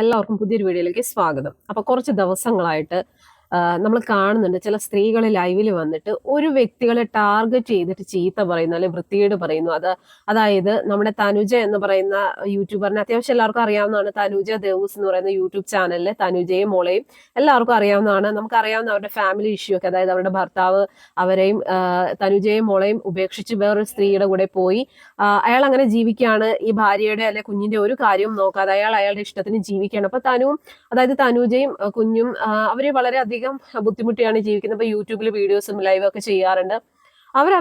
എല്ലാവർക്കും പുതിയൊരു വീഡിയോയിലേക്ക് സ്വാഗതം. അപ്പൊ കുറച്ച് ദിവസങ്ങളായിട്ട് നമ്മൾ കാണുന്നുണ്ട് ചില സ്ത്രീകൾ ലൈവിൽ വന്നിട്ട് ഒരു വ്യക്തികളെ ടാർഗറ്റ് ചെയ്തിട്ട് ചീത്ത പറയുന്നു അല്ലെങ്കിൽ വൃത്തികേട് പറയുന്നു. അത് അതായത് നമ്മുടെ തനുജ എന്ന് പറയുന്ന യൂട്യൂബറിനെ അത്യാവശ്യം എല്ലാവർക്കും അറിയാവുന്നതാണ്. തനുജ ദേവൂസ് എന്ന് പറയുന്ന യൂട്യൂബ് ചാനലിലെ തനുജയും മോളെയും എല്ലാവർക്കും അറിയാവുന്നതാണ്. നമുക്ക് അറിയാവുന്ന അവരുടെ ഫാമിലി ഇഷ്യൂ ഒക്കെ അതായത് അവരുടെ ഭർത്താവ് അവരെയും തനുജയും മോളെയും ഉപേക്ഷിച്ച് വേറൊരു സ്ത്രീയുടെ കൂടെ പോയി. അയാൾ അങ്ങനെ ജീവിക്കുകയാണ്. ഈ ഭാര്യയുടെ അല്ലെ കുഞ്ഞിന്റെ ഒരു കാര്യവും നോക്കാതെ അയാൾ അയാളുടെ ഇഷ്ടത്തിന് ജീവിക്കുകയാണ്. അപ്പൊ തനുവും അതായത് തനുജയും കുഞ്ഞും അവർ വളരെയധികം ബുദ്ധിമുട്ടിയാണ് ജീവിക്കുന്നത്. ഇപ്പൊ യൂട്യൂബിൽ വീഡിയോസും ലൈവ് ഒക്കെ ചെയ്യാറുണ്ട്. അവർ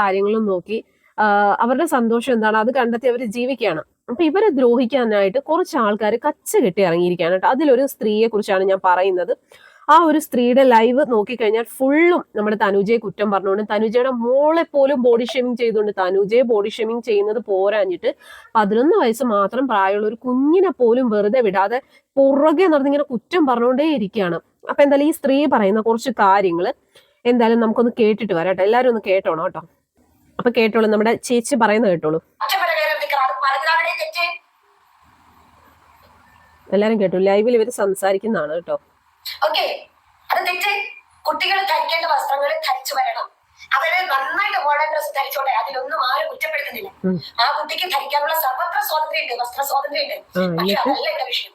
കാര്യങ്ങളും നോക്കി അവരുടെ സന്തോഷം എന്താണ്? അത് കണ്ടെത്തി അവർ ജീവിക്കുകയാണ്. അപ്പൊ ഇവരെ ദ്രോഹിക്കാനായിട്ട് കുറച്ച് ആൾക്കാർ കച്ച കെട്ടി. ഇറങ്ങിയിരിക്കുകയാണ് അതിലൊരു സ്ത്രീയെ കുറിച്ചാണ് ഞാൻ പറയുന്നത്. ആ ഒരു സ്ത്രീയുടെ ലൈവ് നോക്കിക്കഴിഞ്ഞാൽ ഫുള്ളും നമ്മുടെ തനുജയെ കുറ്റം പറഞ്ഞുകൊണ്ട് തനുജയുടെ മോളെ പോലും ബോഡി ഷേമിംഗ് ചെയ്തുകൊണ്ട് തനുജയെ ബോഡി ഷേമിംഗ് ചെയ്യുന്നത് പോരാഞ്ഞിട്ട് പതിനൊന്ന് വയസ്സ് മാത്രം പ്രായമുള്ള ഒരു കുഞ്ഞിനെ പോലും വെറുതെ വിടാതെ പുറകെ നടന്നിങ്ങനെ കുറ്റം പറഞ്ഞുകൊണ്ടേ ഇരിക്കുകയാണ്. അപ്പൊ എന്തായാലും ഈ സ്ത്രീ പറയുന്ന കുറച്ച് കാര്യങ്ങൾ എന്തായാലും നമുക്കൊന്ന് കേട്ടിട്ട് വരാം കേട്ടോ. എല്ലാവരും ഒന്ന് കേട്ടോണം കേട്ടോ. അപ്പൊ കേട്ടോളൂ നമ്മുടെ ചേച്ചി പറയുന്നത് കേട്ടോളൂ. എല്ലാരും കേട്ടു ലൈവിൽ ഇവർ സംസാരിക്കുന്നതാണ് കേട്ടോ. ഓക്കെ അത് തെറ്റ്. കുട്ടികൾ ധരിക്കേണ്ട വസ്ത്രങ്ങൾ ധരിച്ചു വരണം. അവരെ നന്നായിട്ട് മോഡേൺ ഡ്രസ് ധരിച്ചോട്ടെ. അതിലൊന്നും ആരും കുറ്റപ്പെടുത്തുന്നില്ല. ആ കുട്ടിക്ക് ധരിക്കാനുള്ള സർവത്ര സ്വാതന്ത്ര്യം ഉണ്ട് വസ്ത്ര സ്വാതന്ത്ര്യം ഉണ്ട് പക്ഷെ അതല്ല എന്റെ വിഷയം.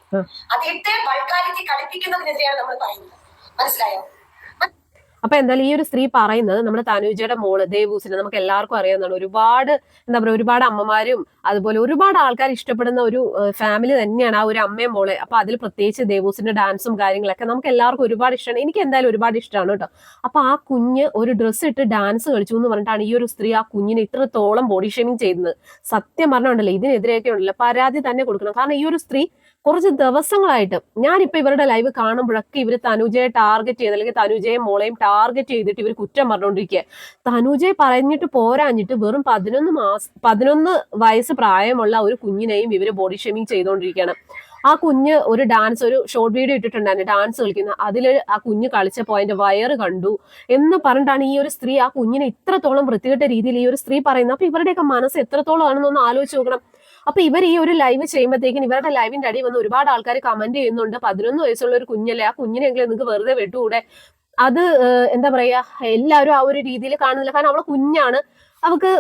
അതിന്റെ അതിട്ട് വൾക്കാരിറ്റി കളിപ്പിക്കുന്നതിനെതിരെയാണ് നമ്മൾ പറയുന്നത്. മനസ്സിലായോ? അപ്പൊ എന്തായാലും ഈ ഒരു സ്ത്രീ പറയുന്നത് നമ്മുടെ തനുജയുടെ മോൾ ദേവൂസിനെ നമുക്ക് എല്ലാവർക്കും അറിയാവുന്നതാണ്. ഒരുപാട് എന്താ പറയുക ഒരുപാട് അമ്മമാരും അതുപോലെ ഒരുപാട് ആൾക്കാർ ഇഷ്ടപ്പെടുന്ന ഒരു ഫാമിലി തന്നെയാണ് ആ ഒരു അമ്മയും മോളെ. അപ്പൊ അതിൽ പ്രത്യേകിച്ച് ദേവൂസിന്റെ ഡാൻസും കാര്യങ്ങളൊക്കെ നമുക്ക് എല്ലാവർക്കും ഒരുപാട് ഇഷ്ടമാണ്. എനിക്ക് എന്തായാലും ഒരുപാട് ഇഷ്ടമാണ് കേട്ടോ. അപ്പൊ ആ കുഞ്ഞ് ഒരു ഡ്രസ്സ് ഇട്ട് ഡാൻസ് കളിച്ചു എന്ന് പറഞ്ഞിട്ടാണ് ഈ ഒരു സ്ത്രീ ആ കുഞ്ഞിനെ ഇത്രത്തോളം ബോഡി ഷേമിങ് ചെയ്യുന്നത്. സത്യം പറഞ്ഞുണ്ടല്ലോ ഇതിനെതിരെയൊക്കെ ഉണ്ടല്ലോ പരാതി തന്നെ കൊടുക്കണം. കാരണം ഈ ഒരു സ്ത്രീ കുറച്ച് ദിവസങ്ങളായിട്ട് ഞാനിപ്പോ ഇവരുടെ ലൈവ് കാണുമ്പോഴൊക്കെ ഇവർ തനുജയെ ടാർഗറ്റ് ചെയ്ത് അല്ലെങ്കിൽ തനുജയെ മോളെയും ടാർഗറ്റ് ചെയ്തിട്ട് ഇവർ കുറ്റം പറഞ്ഞുകൊണ്ടിരിക്കുക തനുജയെ പറഞ്ഞിട്ട് പോരാഞ്ഞിട്ട് വെറും പതിനൊന്ന് മാസം പതിനൊന്ന് വയസ്സ് പ്രായമുള്ള ഒരു കുഞ്ഞിനെയും ഇവർ ബോഡി ഷേമിങ് ചെയ്തുകൊണ്ടിരിക്കുകയാണ് ആ കുഞ്ഞ് ഒരു ഡാൻസ് ഒരു ഷോർട്ട് വീഡിയോ ഇട്ടിട്ടുണ്ടായിരുന്നു ഡാൻസ് കളിക്കുന്ന. അതിൽ ആ കുഞ്ഞ് കളിച്ചപ്പോൾ അതിന്റെ വയറ് കണ്ടു എന്ന് പറഞ്ഞിട്ടാണ് ഈ ഒരു സ്ത്രീ ആ കുഞ്ഞിനെ ഇത്രത്തോളം വൃത്തികെട്ട രീതിയിൽ ഈ ഒരു സ്ത്രീ പറയുന്നത്. അപ്പൊ ഇവരുടെയൊക്കെ മനസ്സ് എത്രത്തോളം ആണെന്നൊന്ന് ആലോചിച്ച് നോക്കണം. അപ്പൊ ഇവർ ഈ ഒരു ലൈവ് ചെയ്യുമ്പോഴത്തേക്കും ഇവരുടെ ലൈവിന്റെ അടി വന്ന് ഒരുപാട് ആൾക്കാർ കമന്റ് ചെയ്യുന്നുണ്ട്. പതിനൊന്ന് വയസ്സുള്ള ഒരു കുഞ്ഞല്ലേ? ആ കുഞ്ഞിനെങ്കിലും നിങ്ങൾക്ക് വെറുതെ വിട്ടുകൂടെ അത് എന്താ പറയാ എല്ലാവരും ആ ഒരു രീതിയിൽ കാണുന്നില്ല. കാരണം അവളെ കുഞ്ഞാണ്. അവക്ക്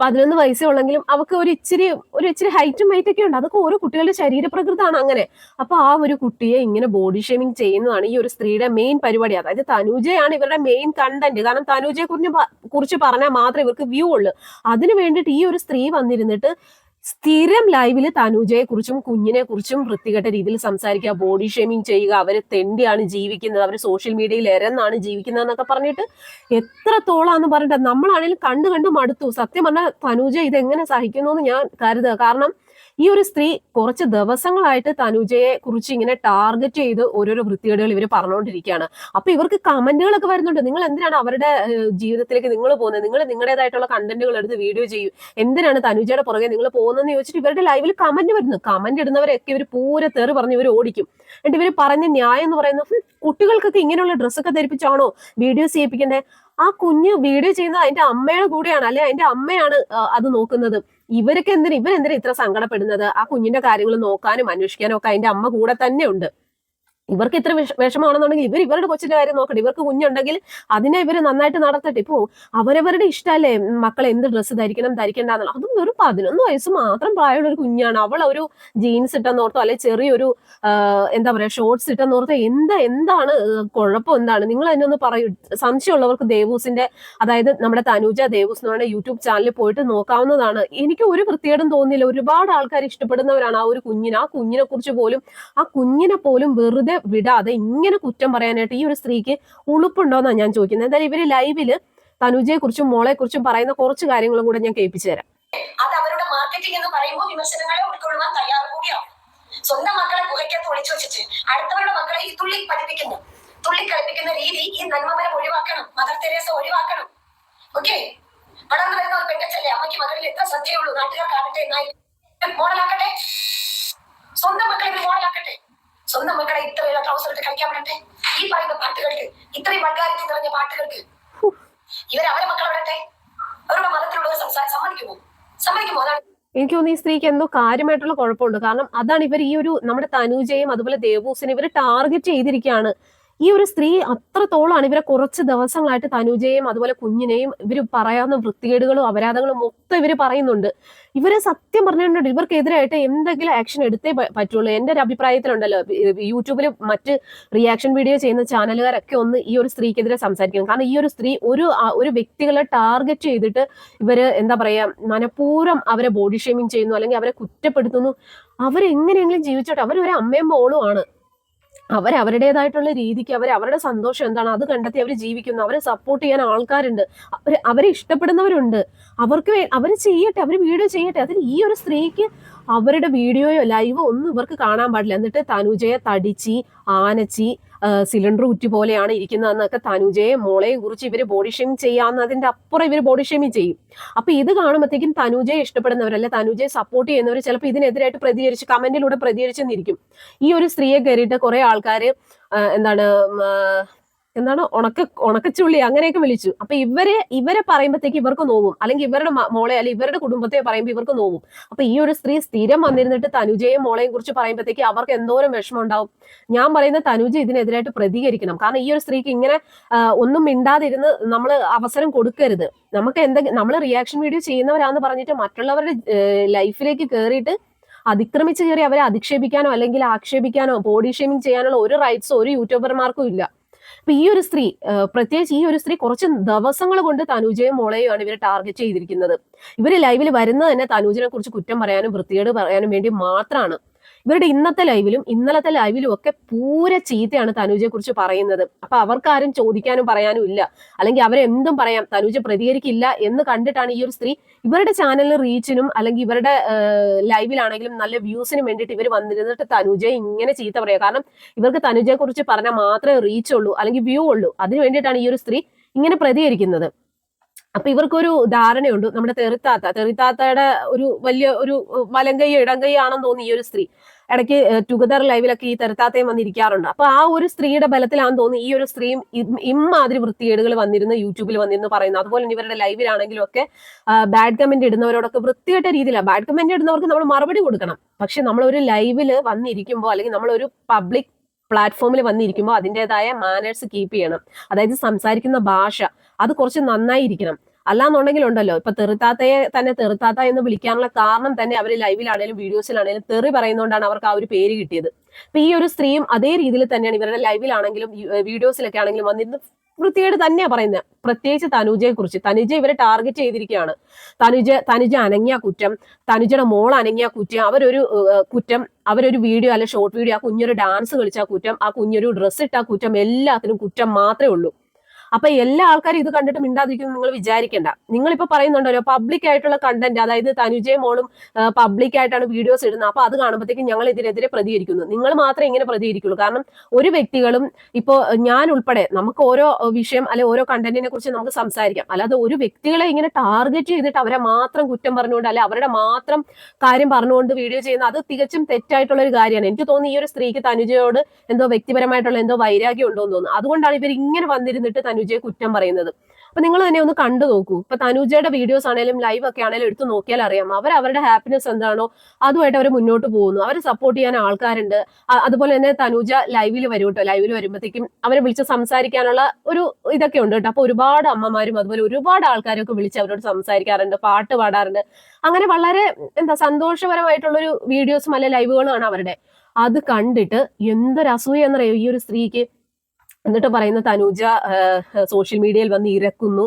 പതിനൊന്ന് വയസ്സേ ഉള്ളെങ്കിലും അവക്ക് ഒരു ഇച്ചിരി ഒരു ഇച്ചിരി ഹൈറ്റും ഹൈറ്റ് ഒക്കെ ഉണ്ട്. അതൊക്കെ ഓരോ കുട്ടികളുടെ ശരീരപ്രകൃതമാണ് അങ്ങനെ. അപ്പൊ ആ ഒരു കുട്ടിയെ ഇങ്ങനെ ബോഡി ഷേമിങ് ചെയ്യുന്നതാണ് ഈ ഒരു സ്ത്രീയുടെ മെയിൻ പരിപാടി. അതായത് തനുജയാണ് ഇവരുടെ മെയിൻ കണ്ടന്റ് കാരണം തനുജയെ കുറിച്ച് കുറിച്ച് പറഞ്ഞാൽ മാത്രമേ ഇവർക്ക് വ്യൂ ഉള്ളൂ. അതിന് വേണ്ടിയിട്ട് ഈ ഒരു സ്ത്രീ വന്നിരുന്നിട്ട് സ്ഥിരം ലൈവിൽ തനുജയെ കുറിച്ചും കുഞ്ഞിനെ കുറിച്ചും വൃത്തികെട്ട രീതിയിൽ സംസാരിക്കുക ബോഡി ഷേമിങ് ചെയ്യുക അവർ തെണ്ടിയാണ് ജീവിക്കുന്നത് അവർ സോഷ്യൽ മീഡിയയിൽ എരന്നാണ് ജീവിക്കുന്നത് എന്നൊക്കെ പറഞ്ഞിട്ട് എത്രത്തോളാന്ന് പറഞ്ഞിട്ട് നമ്മളാണെങ്കിലും കണ്ടു കണ്ടു മടുത്തു. സത്യം പറഞ്ഞാൽ തനുജ ഇതെങ്ങനെ സഹിക്കുന്നു എന്ന് ഞാൻ കരുതുക. കാരണം ഈ ഒരു സ്ത്രീ കുറച്ച് ദിവസങ്ങളായിട്ട് തനുജയെ കുറിച്ച് ഇങ്ങനെ ടാർഗറ്റ് ചെയ്ത് ഓരോരോ വൃത്തികേടുകൾ ഇവർ പറഞ്ഞുകൊണ്ടിരിക്കുകയാണ് അപ്പൊ ഇവർക്ക് കമന്റുകളൊക്കെ വരുന്നുണ്ട്. നിങ്ങൾ എന്തിനാണ് അവരുടെ ജീവിതത്തിലേക്ക് നിങ്ങൾ പോകുന്നത്? നിങ്ങൾ നിങ്ങളുടേതായിട്ടുള്ള കണ്ടന്റുകൾ എടുത്ത് വീഡിയോ ചെയ്യും. എന്തിനാണ് തനുജയുടെ പുറകെ നിങ്ങൾ പോകുന്നതെന്ന് ചോദിച്ചിട്ട് ഇവരുടെ ലൈവിൽ കമന്റ് വരുന്നു. കമന്റ് ഇടുന്നവരൊക്കെ ഇവർ പൂര തെറി പറഞ്ഞ് ഇവർ ഓടിക്കും. എന്നിട്ട് ഇവർ പറഞ്ഞ ന്യായം എന്ന് പറയുന്നത് കുട്ടികൾക്കൊക്കെ ഇങ്ങനെയുള്ള ഡ്രസ്സൊക്കെ ധരിപ്പിച്ചാണോ വീഡിയോസ് ചെയ്യിപ്പിക്കേണ്ടത് ആ കുഞ്ഞ് വീഡിയോ ചെയ്യുന്നത് അതിന്റെ അമ്മയുടെ കൂടെയാണ് അല്ലെ? അതിന്റെ അമ്മയാണ് അത് നോക്കുന്നത്. ഇവരൊക്കെ എന്തിനാ ഇവരെന്തിനാ ഇത്ര സങ്കടപ്പെടുന്നത്? ആ കുഞ്ഞിന്റെ കാര്യങ്ങൾ നോക്കാനും അന്വേഷിക്കാനും ഒക്കെ അതിന്റെ അമ്മ കൂടെ തന്നെ ഉണ്ട്. ഇവർക്ക് ഇത്ര വിഷ- വിഷമാണെന്നുണ്ടെങ്കിൽ ഇവർ ഇവരുടെ കൊച്ചിന്റെ കാര്യം നോക്കട്ടെ. ഇവർക്ക് കുഞ്ഞുണ്ടെങ്കിൽ അതിനെ ഇവർ നന്നായിട്ട് നടത്തട്ടെ. ഇപ്പോ അവരവരുടെ ഇഷ്ടമല്ലേ മക്കൾ എന്ത് ഡ്രസ്സ് ധരിക്കണം ധരിക്കേണ്ടെന്നുള്ള. അതും ഒരു പതിനൊന്ന് വയസ്സ് മാത്രം പ്രായമുള്ള ഒരു കുഞ്ഞാണ്. അവൾ ഒരു ജീൻസ് ഇട്ടെന്നോർത്തോ അല്ലെ ചെറിയൊരു എന്താ പറയാ ഷോർട്സ് ഇട്ടെന്നോർത്തോ എന്താ എന്താണ് കുഴപ്പം എന്താണ്? നിങ്ങൾ അതിനെ ഒന്ന് പറയൂ. സംശയമുള്ളവർക്ക് ദേവൂസിന്റെ അതായത് നമ്മുടെ തനുജ ദേവൂസ് എന്ന് പറയുന്ന യൂട്യൂബ് ചാനലിൽ പോയിട്ട് നോക്കാവുന്നതാണ്. എനിക്ക് ഒരു വൃത്തികേടും തോന്നിയില്ല. ഒരുപാട് ആൾക്കാർ ഇഷ്ടപ്പെടുന്നവരാണ് ആ ഒരു കുഞ്ഞിനെ. ആ കുഞ്ഞിനെ കുറിച്ച് പോലും ആ കുഞ്ഞിനെ പോലും വെറുതെ വിടാതെ ഇങ്ങനെ കുറ്റം പറയാനായിട്ട് ഈ ഒരു സ്ത്രീക്ക് ഉളുപ്പുണ്ടോന്നാണ് ഞാൻ ചോദിക്കുന്നത്. എന്തായാലും ഇവർ ലൈവിൽ തനുജയെ കുറിച്ചും മോളെ കുറിച്ചും പറയുന്ന കുറച്ച് കാര്യങ്ങളും കൂടെ ഞാൻ കേൾപ്പിച്ചു തരാം. അത് അവരുടെ മാർക്കറ്റിംഗ് എന്ന് പറയുമ്പോൾ വിമർശനങ്ങളെ ഉൾക്കൊള്ളുവാൻ തയ്യാറ് സ്വന്തം മക്കളെ ഗുഹയ്ക്കകത്ത് ഒളിച്ചു വെച്ചിട്ട് അടുത്തവരുടെ മക്കളെ ഈ തുള്ളി പഠിപ്പിക്കുന്നു. തുള്ളി കളിപ്പിക്കുന്ന രീതി ഈ നന്മമരം ഒഴിവാക്കണം. മദർ തെരേസ ഒഴിവാക്കണം. ഓക്കെ വളർന്നു വരുന്ന ഒരു പെങ്കച്ചല്ലേ അമ്മയ്ക്ക് മകളിൽ എത്ര ശ്രദ്ധയുള്ളൂ നാട്ടുകാർ കാണട്ടെ എന്നായി. മോഡലാക്കട്ടെ സ്വന്തം മക്കളെ ഇവർ മോഡലാക്കട്ടെ സ്വന്തം മക്കളെ ഇത്രയുള്ള ട്രൗസർ ഇട്ട് കളിക്കാൻ വിടട്ടെ ഈ പറയുന്ന പാട്ടുകൾക്ക് ഇത്രയും വൾഗാരിറ്റി നിറഞ്ഞ പാട്ടുകൾക്ക് ഇവർ അവരെ മക്കളെ വിടട്ടെ അവരുടെ മതത്തിലുള്ളവർ സംസാരം സമ്മതിക്കുമോ സമ്മതിക്കുമോ അതാണ് എനിക്ക് തോന്നുന്നു ഈ സ്ത്രീക്ക് എന്തോ കാര്യമായിട്ടുള്ള കുഴപ്പമുണ്ട്. കാരണം അതാണ് ഇവർ ഈ ഒരു നമ്മുടെ തനുജയും അതുപോലെ ദേവൂസിനെ ഇവർ ടാർഗറ്റ് ചെയ്തിരിക്കുകയാണ്. ഈ ഒരു സ്ത്രീ അത്രത്തോളാണ് ഇവരെ കുറച്ച് ദിവസങ്ങളായിട്ട് തനുജയും അതുപോലെ കുഞ്ഞിനെയും ഇവർ പറയാവുന്ന വൃത്തികേടുകളും അപരാധങ്ങളും മൊത്തം ഇവർ പറയുന്നുണ്ട്. ഇവരെ സത്യം പറഞ്ഞിട്ടുണ്ട്. ഇവർക്കെതിരായിട്ട് എന്തെങ്കിലും ആക്ഷൻ എടുത്തേ പറ്റുള്ളൂ. എന്റെ ഒരു അഭിപ്രായത്തിലുണ്ടല്ലോ. യൂട്യൂബിൽ മറ്റ് റിയാക്ഷൻ വീഡിയോ ചെയ്യുന്ന ചാനലുകാരൊക്കെ ഒന്ന് ഈ ഒരു സ്ത്രീക്കെതിരെ സംസാരിക്കണം. കാരണം ഈ ഒരു സ്ത്രീ ഒരു ഒരു വ്യക്തികളെ ടാർഗറ്റ് ചെയ്തിട്ട് ഇവർ എന്താ പറയാ മനഃപൂർവം അവരെ ബോഡി ഷേമിങ് ചെയ്യുന്നു അല്ലെങ്കിൽ അവരെ കുറ്റപ്പെടുത്തുന്നു. അവരെങ്ങനെയെങ്കിലും ജീവിച്ചോട്ടെ. അവർ ഒരു അമ്മയും മോളും ആണ്. അവർ അവരുടേതായിട്ടുള്ള രീതിക്ക് അവർ അവരുടെ സന്തോഷം എന്താണ് അത് കണ്ടെത്തി അവർ ജീവിക്കുന്നു. അവരെ സപ്പോർട്ട് ചെയ്യാൻ ആൾക്കാരുണ്ട്. അവർ അവരെ ഇഷ്ടപ്പെടുന്നവരുണ്ട്. അവർക്ക് അവർ ചെയ്യട്ടെ അവർ വീഡിയോ ചെയ്യട്ടെ. അതിൽ ഈ ഒരു സ്ത്രീക്ക് അവരുടെ വീഡിയോയോ ലൈവോ ഒന്നും ഇവർക്ക് കാണാൻ പാടില്ല. എന്നിട്ട് തനുജയെ തടിച്ചി ആനച്ചി സിലിണ്ടർ ഉറ്റി പോലെയാണ് ഇരിക്കുന്നതെന്നൊക്കെ തനുജയെ മോളെയും കുറിച്ച് ഇവർ ബോഡി ഷെയിം ചെയ്യാന്നതിന്റെ അപ്പുറം ഇവർ ബോഡി ഷെയിം ചെയ്യും. അപ്പൊ ഇത് കാണുമ്പോഴത്തേക്കും തനുജയെ ഇഷ്ടപ്പെടുന്നവരല്ല തനുജയെ സപ്പോർട്ട് ചെയ്യുന്നവർ ചിലപ്പോൾ ഇതിനെതിരായിട്ട് പ്രതികരിച്ച് കമന്റിലൂടെ പ്രതികരിച്ചെന്നിരിക്കും. ഈ ഒരു സ്ത്രീയെ കയറിയിട്ട് കുറേ ആൾക്കാർ എന്താണ് എന്താണ്? ഉണക്ക ഉണക്കച്ചുള്ളി അങ്ങനെയൊക്കെ വിളിച്ചു. അപ്പൊ ഇവരെ ഇവരെ പറയുമ്പോഴത്തേക്ക് ഇവർക്ക് നോവും. അല്ലെങ്കിൽ ഇവരുടെ മോളെ അല്ലെങ്കിൽ ഇവരുടെ കുടുംബത്തെ പറയുമ്പോൾ ഇവർക്ക് നോവും. അപ്പൊ ഈ ഒരു സ്ത്രീ സ്ഥിരം വന്നിരുന്നിട്ട് തനുജയും മോളെയും കുറിച്ച് പറയുമ്പോഴത്തേക്ക് അവർക്ക് എന്തോരം വിഷമം ഉണ്ടാവും. ഞാൻ പറയുന്ന തനുജ ഇതിനെതിരായിട്ട് പ്രതികരിക്കണം. കാരണം ഈ ഒരു സ്ത്രീക്ക് ഇങ്ങനെ ഒന്നും മിണ്ടാതിരുന്ന് നമ്മൾ അവസരം കൊടുക്കരുത്. നമുക്ക് എന്തെങ്കിലും നമ്മൾ റിയാക്ഷൻ വീഡിയോ ചെയ്യുന്നവരാന്ന് പറഞ്ഞിട്ട് മറ്റുള്ളവരുടെ ലൈഫിലേക്ക് കയറിയിട്ട് അതിക്രമിച്ച് കയറി അവരെ അധിക്ഷേപിക്കാനോ അല്ലെങ്കിൽ ആക്ഷേപിക്കാനോ ബോഡി ഷേമിങ് ചെയ്യാനുള്ള ഒരു റൈറ്റ്സോ ഒരു യൂട്യൂബർമാർക്കും ഇല്ല. അപ്പൊ ഈ ഒരു സ്ത്രീ പ്രത്യേകിച്ച് ഈ ഒരു സ്ത്രീ കുറച്ച് ദിവസങ്ങൾ കൊണ്ട് തനുജയും മോളെയുമാണ് ഇവർ ടാർഗറ്റ് ചെയ്തിരിക്കുന്നത്. ഇവർ ലൈവിൽ വരുന്നത് തന്നെ തനൂജിനെ കുറിച്ച് കുറ്റം പറയാനും വൃത്തികേട് പറയാനും വേണ്ടി മാത്രമാണ്. ഇവരുടെ ഇന്നത്തെ ലൈവിലും ഇന്നലത്തെ ലൈവിലും ഒക്കെ പൂര ചീത്തയാണ് തനുജയെ കുറിച്ച് പറയുന്നത്. അപ്പൊ അവർക്കാരും ചോദിക്കാനും പറയാനും ഇല്ല. അല്ലെങ്കിൽ അവരെന്തും പറയാം. തനുജ പ്രതികരിക്കില്ല എന്ന് കണ്ടിട്ടാണ് ഈ ഒരു സ്ത്രീ ഇവരുടെ ചാനലിന് റീച്ചിനും അല്ലെങ്കിൽ ഇവരുടെ ലൈവിലാണെങ്കിലും നല്ല വ്യൂസിനും വേണ്ടിയിട്ട് ഇവർ വന്നിരുന്നിട്ട് തനുജയെ ഇങ്ങനെ ചീത്ത പറയുക കാരണം ഇവർക്ക് തനുജയെ കുറിച്ച് പറഞ്ഞാൽ മാത്രമേ റീച്ച് ഉള്ളൂ അല്ലെങ്കിൽ വ്യൂ ഉള്ളൂ അതിന് വേണ്ടിയിട്ടാണ് ഈ ഒരു സ്ത്രീ ഇങ്ങനെ പ്രതികരിക്കുന്നത്. അപ്പൊ ഇവർക്കൊരു ധാരണയുണ്ട്. നമ്മുടെ തെറിത്താത്ത തെറിത്താത്തയുടെ ഒരു വലിയ ഒരു വലങ്കൈയോ ഇടങ്കൈയോ ആണെന്ന് തോന്നി ഈ ഒരു സ്ത്രീ. ഇടയ്ക്ക് ടുഗദർ ലൈവിലൊക്കെ ഈ തെറിത്താത്തയും വന്നിരിക്കാറുണ്ട്. അപ്പൊ ആ ഒരു സ്ത്രീയുടെ ബലത്തിലാണെന്ന് തോന്നി ഈ ഒരു സ്ത്രീയും ഇമ്മാതിരി വൃത്തികേടുകൾ വന്നിരുന്ന് യൂട്യൂബിൽ വന്നിരുന്നു പറയുന്നത്. അതുപോലെ തന്നെ ഇവരുടെ ലൈവിലാണെങ്കിലും ഒക്കെ ബാഡ് കമന്റ് ഇടുന്നവരോടൊക്കെ വൃത്തികെട്ട രീതിയിലാണ്. ബാഡ് കമന്റ് ഇടുന്നവർക്ക് നമ്മൾ മറുപടി കൊടുക്കണം. പക്ഷെ നമ്മൾ ഒരു ലൈവിൽ വന്നിരിക്കുമ്പോൾ അല്ലെങ്കിൽ നമ്മൾ ഒരു പബ്ലിക് പ്ലാറ്റ്ഫോമിൽ വന്നിരിക്കുമ്പോൾ അതിന്റെതായ മാനേഴ്സ് കീപ്പ് ചെയ്യണം. അതായത് സംസാരിക്കുന്ന ഭാഷ അത് കുറച്ച് നന്നായിരിക്കണം. അല്ലാന്നുണ്ടെങ്കിൽ ഉണ്ടല്ലോ ഇപ്പൊ തെറുത്താത്തയെ തന്നെ തെറുത്താത്ത എന്ന് വിളിക്കാനുള്ള കാരണം തന്നെ അവർ ലൈവിലാണേലും വീഡിയോസിലാണേലും തെറി പറയുന്നതുകൊണ്ടാണ് അവർക്ക് ആ ഒരു പേര് കിട്ടിയത്. അപ്പൊ ഈ ഒരു സ്ത്രീയും അതേ രീതിയിൽ തന്നെയാണ് ഇവരുടെ ലൈവിലാണെങ്കിലും വീഡിയോസിലൊക്കെ ആണെങ്കിലും വന്നിരുന്ന് വൃത്തികേട് തന്നെയാ പറയുന്നത് പ്രത്യേകിച്ച് തനുജയെ കുറിച്ച് തനുജ ഇവരെ ടാർഗറ്റ് ചെയ്തിരിക്കുകയാണ്. തനുജ തനുജ അനങ്ങിയ കുറ്റം തനുജയുടെ മോൾ അനങ്ങിയ കുറ്റം അവരൊരു കുറ്റം അവരൊരു വീഡിയോ അല്ലെ ഷോർട്ട് വീഡിയോ ആ കുഞ്ഞൊരു ഡാൻസ് കളിച്ച കുറ്റം ആ കുഞ്ഞൊരു ഡ്രസ്സ് ഇട്ട കുറ്റം എല്ലാത്തിനും കുറ്റം മാത്രമേ ഉള്ളൂ. അപ്പൊ എല്ലാ ആൾക്കാരും ഇത് കണ്ടിട്ട് മിണ്ടാതിരിക്കുന്നു നിങ്ങൾ വിചാരിക്കേണ്ട. നിങ്ങളിപ്പോ പറയുന്നുണ്ടല്ലോ പബ്ലിക് ആയിട്ടുള്ള കണ്ടന്റ് അതായത് തനുജയ മോളും പബ്ലിക് ആയിട്ടാണ് വീഡിയോസ് ഇടുന്നത്. അപ്പൊ അത് കാണുമ്പോഴത്തേക്കും ഞങ്ങൾ ഇതിനെതിരെ പ്രതികരിക്കുന്നു. നിങ്ങൾ മാത്രമേ ഇങ്ങനെ പ്രതികരിക്കുള്ളൂ. കാരണം ഒരു വ്യക്തികളും ഇപ്പോ ഞാൻ ഉൾപ്പെടെ നമുക്ക് ഓരോ വിഷയം അല്ലെ ഓരോ കണ്ടന്റിനെ കുറിച്ച് നമുക്ക് സംസാരിക്കാം. അല്ലാതെ ഒരു വ്യക്തികളെ ഇങ്ങനെ ടാർഗറ്റ് ചെയ്തിട്ട് അവരെ മാത്രം കുറ്റം പറഞ്ഞുകൊണ്ട് അല്ലെ അവരുടെ മാത്രം കാര്യം പറഞ്ഞുകൊണ്ട് വീഡിയോ ചെയ്യുന്ന അത് തികച്ചും തെറ്റായിട്ടുള്ള ഒരു കാര്യമാണ്. എനിക്ക് തോന്നുന്നു ഈ ഒരു സ്ത്രീക്ക് തനുജയോട് എന്തോ വ്യക്തിപരമായിട്ടുള്ള എന്തോ വൈരാഗ്യം ഉണ്ടോ എന്ന് തോന്നുന്നു. അതുകൊണ്ടാണ് ഇവർ ഇങ്ങനെ വന്നിരുന്നിട്ട് തനുജയെ കുറ്റം പറയുന്നത്. അപ്പൊ നിങ്ങൾ തന്നെ ഒന്ന് കണ്ടു നോക്കൂ. ഇപ്പൊ തനുജയുടെ വീഡിയോസ് ആണെങ്കിലും ലൈവ് ഒക്കെ ആണെങ്കിലും എടുത്തു നോക്കിയാൽ അറിയാം. അവർ അവരുടെ ഹാപ്പിനെസ് എന്താണോ അതുമായിട്ട് അവർ മുന്നോട്ട് പോകുന്നു. അവരെ സപ്പോർട്ട് ചെയ്യാൻ ആൾക്കാരുണ്ട്. അതുപോലെ തന്നെ തനുജ ലൈവിൽ വരും കേട്ടോ ലൈവിൽ വരുമ്പോഴത്തേക്കും അവരെ വിളിച്ച് സംസാരിക്കാനുള്ള ഒരു ഇതൊക്കെ ഉണ്ട് കേട്ടോ അപ്പൊ ഒരുപാട് അമ്മമാരും അതുപോലെ ഒരുപാട് ആൾക്കാരൊക്കെ വിളിച്ച് അവരോട് സംസാരിക്കാറുണ്ട്. പാട്ട് പാടാറുണ്ട്. അങ്ങനെ വളരെ എന്താ സന്തോഷപരമായിട്ടുള്ളൊരു വീഡിയോസും അല്ലെ ലൈവുകളുമാണ് അവരുടെ. അത് കണ്ടിട്ട് എന്തൊരു അസൂയ എന്നറിയോ ഈ ഒരു സ്ത്രീക്ക്? എന്നിട്ട് പറയുന്ന തനുജ സോഷ്യൽ മീഡിയയിൽ വന്ന് ഇരക്കുന്നു.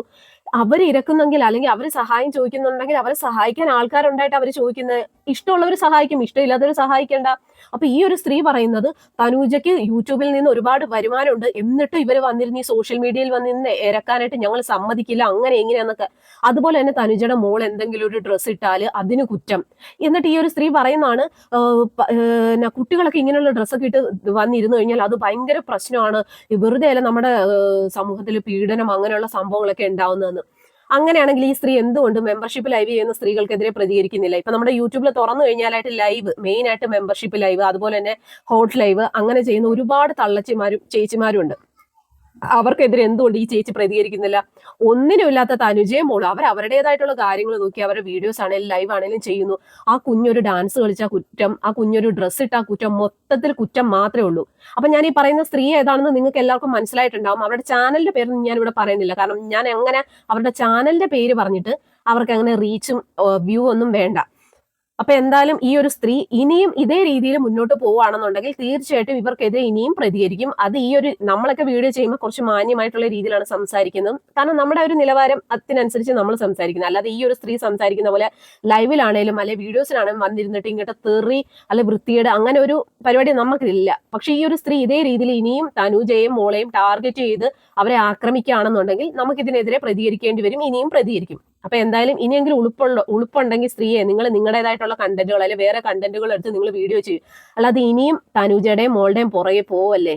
അവർ ഇരക്കുന്നെങ്കിൽ അല്ലെങ്കിൽ അവർ സഹായം ചോദിക്കുന്നുണ്ടെങ്കിൽ അവരെ സഹായിക്കാൻ ആൾക്കാരുണ്ടായിട്ട് അവർ ചോദിക്കുന്നത് ഇഷ്ടമുള്ളവർ സഹായിക്കും ഇഷ്ടമില്ലാത്തവർ സഹായിക്കേണ്ട. അപ്പൊ ഈ ഒരു സ്ത്രീ പറയുന്നത് തനൂജയ്ക്ക് യൂട്യൂബിൽ നിന്ന് ഒരുപാട് വരുമാനമുണ്ട്. എന്നിട്ട് ഇവർ വന്നിരുന്ന് ഈ സോഷ്യൽ മീഡിയയിൽ വന്നിരുന്ന് ഇരക്കാനായിട്ട് ഞങ്ങൾ സമ്മതിക്കില്ല അങ്ങനെ എങ്ങനെയാന്നൊക്കെ അതുപോലെ തന്നെ തനുജയുടെ മോൾ എന്തെങ്കിലും ഒരു ഡ്രസ്സ് ഇട്ടാൽ അതിന് കുറ്റം. എന്നിട്ട് ഈ ഒരു സ്ത്രീ പറയുന്നതാണ് കുട്ടികളൊക്കെ ഇങ്ങനെയുള്ള ഡ്രസ്സൊക്കെ ഇട്ട് വന്നിരുന്നു കഴിഞ്ഞാൽ അത് ഭയങ്കര പ്രശ്നമാണ്. വെറുതെ അല്ല നമ്മുടെ സമൂഹത്തിൽ പീഡനം അങ്ങനെയുള്ള സംഭവങ്ങളൊക്കെ ഉണ്ടാവുന്നതെന്ന്. അങ്ങനെയാണെങ്കിൽ ഈ സ്ത്രീ എന്തുകൊണ്ട് മെമ്പർഷിപ്പ് ലൈവ് ചെയ്യുന്ന സ്ത്രീകൾക്കെതിരെ പ്രതികരിക്കുന്നില്ല? ഇപ്പൊ നമ്മുടെ യൂട്യൂബിൽ തുറന്നു കഴിഞ്ഞാലായിട്ട് ലൈവ് മെയിൻ ആയിട്ട് മെമ്പർഷിപ്പ് ലൈവ് അതുപോലെ തന്നെ ഹോട്ട് ലൈവ് അങ്ങനെ ചെയ്യുന്ന ഒരുപാട് തള്ളച്ചിമാരും ചേച്ചിമാരും ഉണ്ട്. അവർക്കെതിരെ എന്തുകൊണ്ട് ഈ ചേച്ചി പ്രതികരിക്കുന്നില്ല? ഒന്നിനുമില്ലാത്ത തനുജയ മോളും അവർ അവരുടേതായിട്ടുള്ള കാര്യങ്ങൾ നോക്കി അവരുടെ വീഡിയോസ് ആണെങ്കിലും ലൈവ് ആണെങ്കിലും ചെയ്യുന്നു. ആ കുഞ്ഞൊരു ഡാൻസ് കളിച്ച കുറ്റം ആ കുഞ്ഞൊരു ഡ്രസ്സ് ഇട്ട കുറ്റം മൊത്തത്തിൽ കുറ്റം മാത്രമേ ഉള്ളൂ. അപ്പൊ ഞാൻ ഈ പറയുന്ന സ്ത്രീ ഏതാണെന്ന് നിങ്ങൾക്ക് എല്ലാവർക്കും മനസ്സിലായിട്ടുണ്ടാവും. അവരുടെ ചാനലിന്റെ പേര് ഞാൻ ഇവിടെ പറയുന്നില്ല. കാരണം ഞാൻ എങ്ങനെ അവരുടെ ചാനലിന്റെ പേര് പറഞ്ഞിട്ട് അവർക്ക് അങ്ങനെ റീച്ചും വ്യൂ ഒന്നും വേണ്ട. അപ്പൊ എന്തായാലും ഈ ഒരു സ്ത്രീ ഇനിയും ഇതേ രീതിയിൽ മുന്നോട്ട് പോവുകയാണെന്നുണ്ടെങ്കിൽ തീർച്ചയായിട്ടും ഇവർക്കെതിരെ ഇനിയും പ്രതികരിക്കും. അത് ഈ ഒരു നമ്മളൊക്കെ വീഡിയോ ചെയ്യുമ്പോൾ കുറച്ച് മാന്യമായിട്ടുള്ള രീതിയിലാണ് സംസാരിക്കുന്നത്. കാരണം നമ്മുടെ ഒരു നിലവാരം അതിനനുസരിച്ച് നമ്മൾ സംസാരിക്കുന്നത്. അല്ലാതെ ഈ ഒരു സ്ത്രീ സംസാരിക്കുന്ന പോലെ ലൈവിലാണേലും അല്ലെ വീഡിയോസിലാണെങ്കിലും വന്നിരുന്നിട്ട് ഇങ്ങോട്ട് തെറി അല്ലെ വൃത്തിയുടെ അങ്ങനെ ഒരു പരിപാടി നമുക്കില്ല. പക്ഷെ ഈ ഒരു സ്ത്രീ ഇതേ രീതിയിൽ ഇനിയും തനുജയും മോളെയും ടാർഗറ്റ് ചെയ്ത് അവരെ ആക്രമിക്കുകയാണെന്നുണ്ടെങ്കിൽ നമുക്കിതിനെതിരെ പ്രതികരിക്കേണ്ടി വരും. ഇനിയും പ്രതികരിക്കും. അപ്പൊ എന്തായാലും ഇനിയെങ്കിലും ഉളുപ്പുള്ള ഉളുപ്പുണ്ടെങ്കിൽ സ്ത്രീയെ നിങ്ങൾ നിങ്ങളുടേതായിട്ടുള്ള കണ്ടന്റുകൾ അല്ലെങ്കിൽ വേറെ കണ്ടന്റുകൾ എടുത്ത് നിങ്ങൾ വീഡിയോ ചെയ്യും. അല്ലാതെ ഇനിയും തനുജയുടെയും മോളുടെയും പുറകെ പോവല്ലേ?